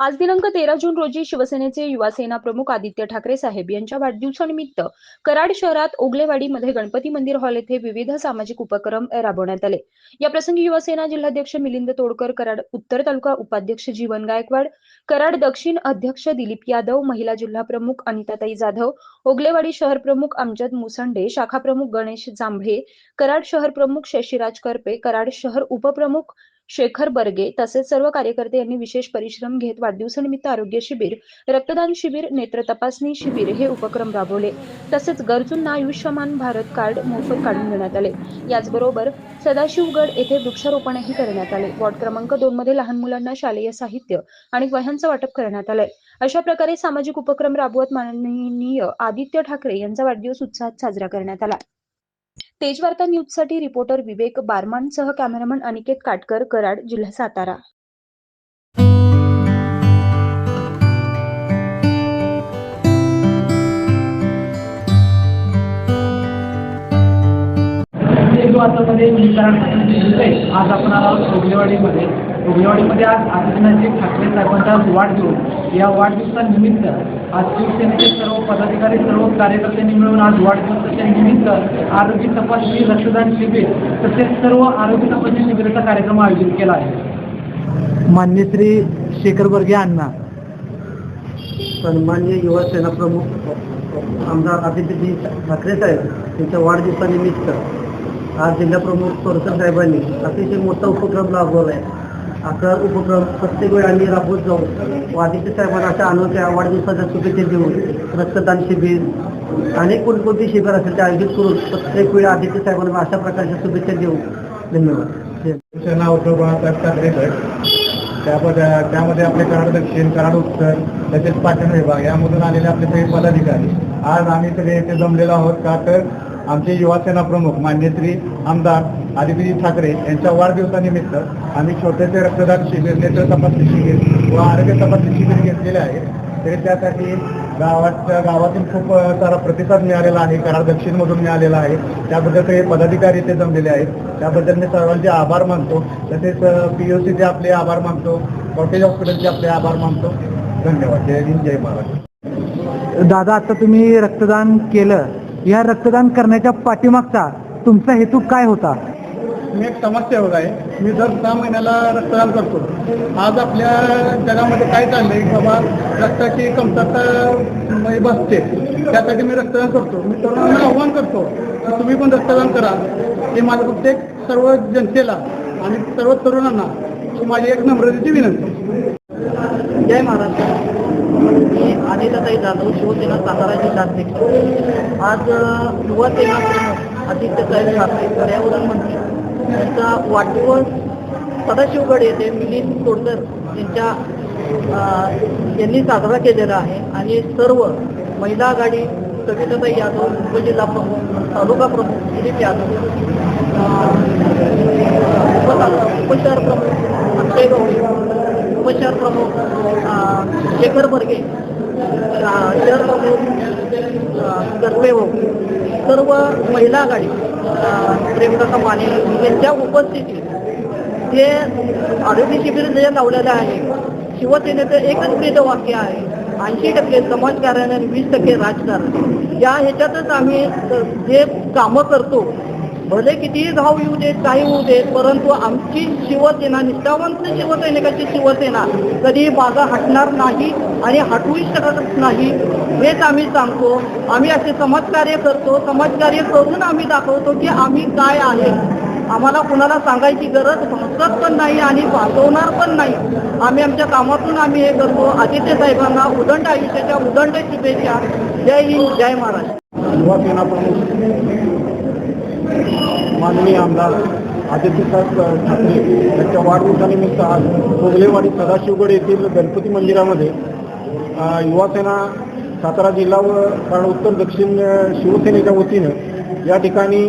आज दिनांक तेरा जून रोजी शिवसेनेचे युवा सेना प्रमुख आदित्य ठाकरे साहेब यांच्या वाढदिवसानिमित्त कराड शहरात ओगलेवाडीमध्ये गणपती मंदिर हॉल येथे विविध सामाजिक उपक्रम राबवण्यात आले. या प्रसंगी युवासेना जिल्हाध्यक्ष मिलिंद तोडकर कराड उत्तर तालुका उपाध्यक्ष जीवन गायकवाड कराड दक्षिण अध्यक्ष दिलीप यादव महिला जिल्हा प्रमुख अनिताताई जाधव ओगलेवाडी शहर प्रमुख अमजद मुसंडे शाखा प्रमुख गणेश जांभळे कराड शहर प्रमुख शशिराज करपे कराड शहर उपप्रमुख शेखर बर्गे तसेच सर्व कार्यकर्ते यांनी विशेष परिश्रम घेत वाढदिवसानिमित्त आरोग्य शिबिर रक्तदान शिबिर नेत्र तपासणी शिबिर हे उपक्रम राबवले. तसेच गरजूंना आयुष्यमान भारत कार्ड मोफत काढून देण्यात आले. याचबरोबर सदाशिवगड येथे वृक्षारोपणही करण्यात आले. वॉर्ड क्रमांक दोन मध्ये लहान मुलांना शालेय साहित्य आणि वह्यांचं वाटप करण्यात आलंय. अशा प्रकारे सामाजिक उपक्रम राबवत माननीय आदित्य ठाकरे यांचा वाढदिवस उत्साहात साजरा करण्यात आला. तेजवार्ता न्यूजसाठी रिपोर्टर विवेक बारमानसह कॅमेरामन अनिकेत काटकर कराड जिल्हा सातारा. वातामध्ये आज आपण आलो उगलेवाडीमध्ये उगलेवाडीमध्ये आज आदित्यनाथ ठाकरे साहेबांचा वाढदिवस? या वाढदिवसानिमित्त आज शिवसेनेचे सर्व पदाधिकारी सर्व कार्यकर्त्यांनी मिळून आज वाढदिवसाच्या निमित्त आरोग्य तपासणी रक्तदान शिबिर तसेच सर्व आरोग्य तपासणी शिबिराचा कार्यक्रम आयोजित केला आहे. मान्य श्री शेखर बर्गे अण्णा. सन्मान्य युवा सेना प्रमुख आमदार आदित्यजी ठाकरे साहेब यांच्या वाढदिवसानिमित्त आज जिल्हा प्रमुख साहेबांनी अतिशय मोठा उपक्रम राबवला आहे. असा उपक्रम प्रत्येक वेळी आम्ही राबवत जाऊ. व आदित्य साहेबांना अशा अनोख्या वाढदिवसाच्या शुभेच्छा देऊन रक्तदान शिबिर अनेक कोणकोणती शिबिर असेल ते आयोजित करून प्रत्येक वेळी आदित्य साहेबांना अशा प्रकारच्या शुभेच्छा देऊ धन्यवाद. नाव उद्धव बाळासाहेब ठाकरे गट त्यामध्ये त्यामध्ये आपले कराड दक्षिण कराड उत्तर तसेच पाटण विभाग यामधून आलेले आपले सगळे पदाधिकारी. आज आम्ही सगळे येथे जमलेलो आहोत का तर आमचे युवासेना प्रमुख मान्य श्री आमदार आदित्यजी ठाकरे यांच्या वाढदिवसानिमित्त आम्ही छोटेसे रक्तदान शिबिर नेत्र तपासणी शिबिर व आरोग्य तपासणी शिबिर घेतलेले आहे. तरी त्यासाठी गावाच्या गावातून खूप सारा प्रतिसाद मिळालेला आहे. कराड दक्षिणमधून मिळालेला आहे. त्याबद्दल काही पदाधिकारी इथे जमलेले आहेत. त्याबद्दल मी सर्वांचे आभार मानतो. तसेच पी ओ सीचे आपले आभार मानतो. कॉटेज हॉस्पिटलचे आपले आभार मानतो. धन्यवाद. जय हिंद जय महाराष्ट्र. दादा आता तुम्ही रक्तदान केलं. या रक्तदान करण्याच्या पाठीमागचा तुमचा हेतू काय होता? मी एक समाजसेवक आहे. मी दर सहा महिन्याला रक्तदान करतो. आज आपल्या जगामध्ये काय चाललंय? बाबा रक्ताची कमतरता बसते. त्यासाठी मी रक्तदान करतो. मी तरुणांना आव्हान करतो की तुम्ही पण रक्तदान करा. हे माझं प्रत्येक सर्व जनतेला आणि सर्व तरुणांना माझी एक नम्रतेची विनंती जय महाराष्ट्र मी अनिताताई जाधव शिवसेना सातारा जिल्हाध्यक्ष आज अ, युवा सेना प्रमुख आदित्य साहेब ठाकरे पर्यावरण मंत्री. यांचा वाढदिवस सदाशिवगड येथे मिलिंद तोडकर यांच्या यांनी साजरा केलेला आहे. आणि सर्व महिला आघाडी कविताताई यादव उपजिल्हा प्रमुख तालुका प्रमुख दिलीप यादव उपशहर प्रमुख अक्षय गवळी उपशहर प्रमुख शेखर बर्गे शहर प्रमुख कर्वे सर्व महिला आघाडी प्रेमदासा माने यांच्या उपस्थितीत जे आरोग्य शिबिर जे लावलेलं आहे शिवसेनेचं एकच ब्रीद वाक्य आहे ऐंशी टक्के समाजकारण आणि वीस टक्के राजकारण. या ह्याच्यातच आम्ही जे कामं करतो भले कितीही घाव येऊ देत काही होऊ देत परंतु आमची शिवसेना निष्ठावंत शिवसैनिकाची शिवसेना कधी मागं हटणार नाही आणि हटवूही शकत नाही. हेच आम्ही सांगतो. आम्ही असे समाजकार्य करतो. समाजकार्य करून आम्ही दाखवतो की आम्ही काय आहे. आम्हाला कुणाला सांगायची गरज भासत पण नाही आणि भासवणार पण नाही. आम्ही आमच्या कामातून आम्ही हे करतो. आदित्य साहेबांना उदंड आयुष्याच्या उदंड शुभेच्छा. जय हिंद जय महाराष्ट्र. युवा सेना प्रमुख. माननीय आमदार आदित्यसाहेब ठाकरे यांच्या वाढदिवसानिमित्त आज कोगलेवाडी सदाशिवगड येथील गणपती मंदिरामध्ये युवासेना सातारा जिल्हा व कारण उत्तर दक्षिण शिवसेनेच्या वतीनं या ठिकाणी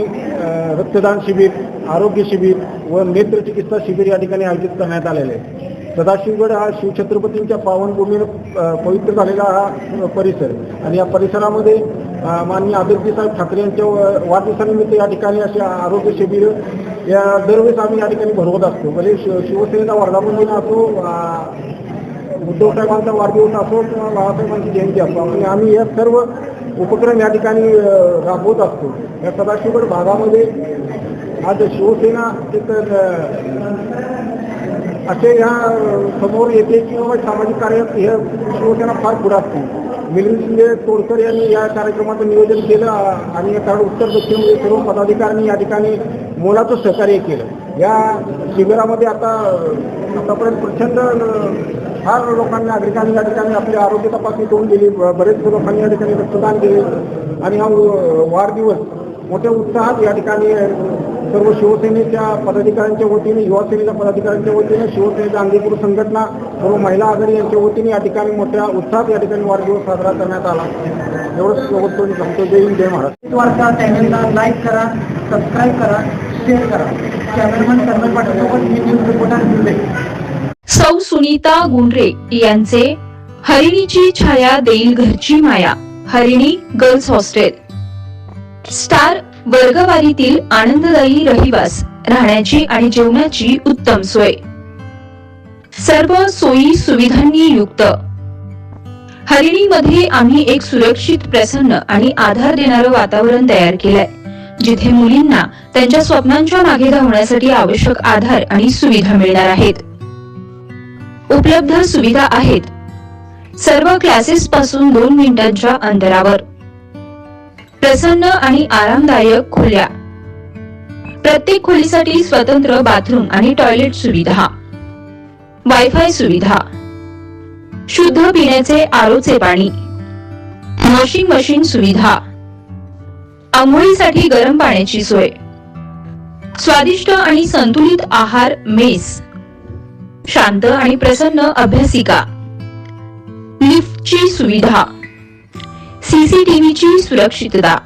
रक्तदान शिबिर आरोग्य शिबिर व नेत्रचिकित्सा शिबिर या ठिकाणी आयोजित करण्यात आलेलं आहे. सदाशिवगड हा शिवछत्रपतींच्या पावनभूमीनं पवित्र झालेला हा परिसर आणि या परिसरामध्ये माननीय आदित्य साहेब ठाकरे यांच्या वाढदिवसानिमित्त या ठिकाणी असे आरोग्य शिबिर या दरवेळेस आम्ही या ठिकाणी भरवत असतो. म्हणजे शिवसेनेचा वर्धापन दिन असो उद्धव साहेबांचा वाढदिवस असो किंवा बाळासाहेबांची जयंती असो आणि आम्ही हे सर्व उपक्रम या ठिकाणी राबवत असतो. या सदाशिवगड भागामध्ये आज शिवसेना एक असे ह्या समोर येते की बाबा सामाजिक कार्यात हे शिवसेना फार पुढे असते. मिलिंद शिंदे तोडकर यांनी या कार्यक्रमाचं नियोजन केलं. आणि कारण उत्तर दक्षिणमध्ये सर्व पदाधिकाऱ्यांनी या ठिकाणी मोलाचं सहकार्य केलं. या शिबिरामध्ये आता आतापर्यंत प्रचंड फार लोकांनी नागरिकांनी या ठिकाणी आपली आरोग्य तपासणी करून दिली. बरेच लोकांनी या ठिकाणी रक्तदान केले. आणि हा वाढदिवस मोठ्या उत्साहात या ठिकाणी सर्व शिवसेनेच्या पदाधिकाऱ्यांच्या वतीने युवा सेनेच्या पदाधिकाऱ्यांच्या वतीने शिवसेनेच्या अंगीकृत संघटना सर्व महिला आघाडी यांच्या वतीने या ठिकाणी मोठ्या उत्साहात या ठिकाणी वाढदिवस साजरा करण्यात आला. एवढंच सांगतो. जय हिंद जय महाराष्ट्र. वार्ता चॅनलला लाईक करा सबस्क्राईब करा शेअर करा. कॅमेरामन कर्नल पाटीलसोबत मी न्यूज रिपोर्टर दिले सौ सुनीता गुंडरे यांचे हरिणीची छाया देईल घरची माया हरिणी गर्ल्स हॉस्टेल स्टार वर्गवारीतील आनंददायी रहिवास राहण्याची आणि जेवणाची उत्तम सोय. सर्व सोयी सुविधांनी युक्त. हरिणीमध्ये आम्ही एक सुरक्षित प्रसन्न आणि आधार देणारं वातावरण तयार केलंय जिथे मुलींना त्यांच्या स्वप्नांच्या मागे धावण्यासाठी आवश्यक आधार आणि सुविधा मिळणार आहेत. उपलब्ध सुविधा आहेत. सर्व क्लासेस पासून दोन मिनिटांच्या अंतरावर. प्रसन्न आणि आरामदायक खोल्या. प्रत्येक खोलीसाठी स्वतंत्र बाथरूम आणि टॉयलेट सुविधा. वायफाय सुविधा. शुद्ध पिण्याचे आरोचे पाणी. वॉशिंग मशीन सुविधा. आंघोळीसाठी गरम पाण्याची सोय. स्वादिष्ट आणि संतुलित आहार मेस. शांत आणि प्रसन्न अभ्यासिका. लिफ्टची सुविधा. सीसीटीव्हीची सुरक्षितता.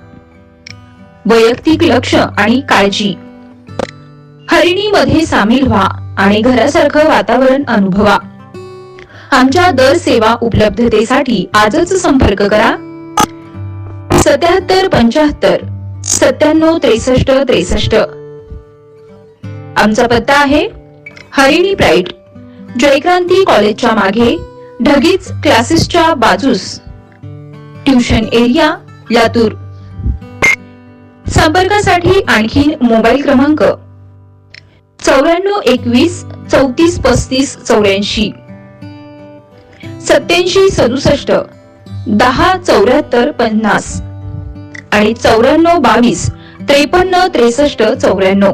वैयक्तिक लक्ष आणि काळजी. हरिणीमध्ये सामील व्हा आणि घरासारखं वातावरण अनुभवा. आमच्या दर सेवा उपलब्धतेसाठी आजच संपर्क करा. सत्याहत्तर पंच्याहत्तर सत्त्याण्णव त्रेसष्ट त्रेसष्ट. आमचा पत्ता आहे हरिणी प्राईड जयक्रांती कॉलेजच्या मागे ढगीच क्लासेसच्या बाजूस. Tuition area Latur. संपर्कासाठी आणखीन मोबाईल क्रमांक चौऱ्याण्णव एकवीस चौतीस पस्तीस चौऱ्याऐंशी. सत्याऐंशी सदुसष्ट दहा चौऱ्याहत्तर पन्नास आणि चौऱ्याण्णव बावीस त्रेपन्न त्रेसष्ट चौऱ्याण्णव.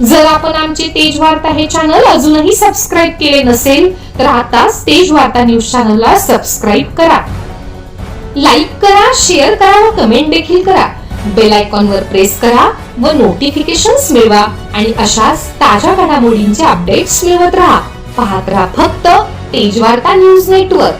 जर आपण आमचे तेज वार्ता हे चॅनल अजूनही सबस्क्राईब केले नसेल तर आताच तेज वार्ता न्यूज चॅनलला सबस्क्राईब करा. लाईक करा शेअर करा व कमेंट देखील करा. बेल आयकॉन वर प्रेस करा व नोटिफिकेशन्स मिळवा आणि अशाच ताज्या घडामोडींचे अपडेट्स मिळवत राहा. पाहत राहा फक्त तेज वार्ता न्यूज नेटवर्क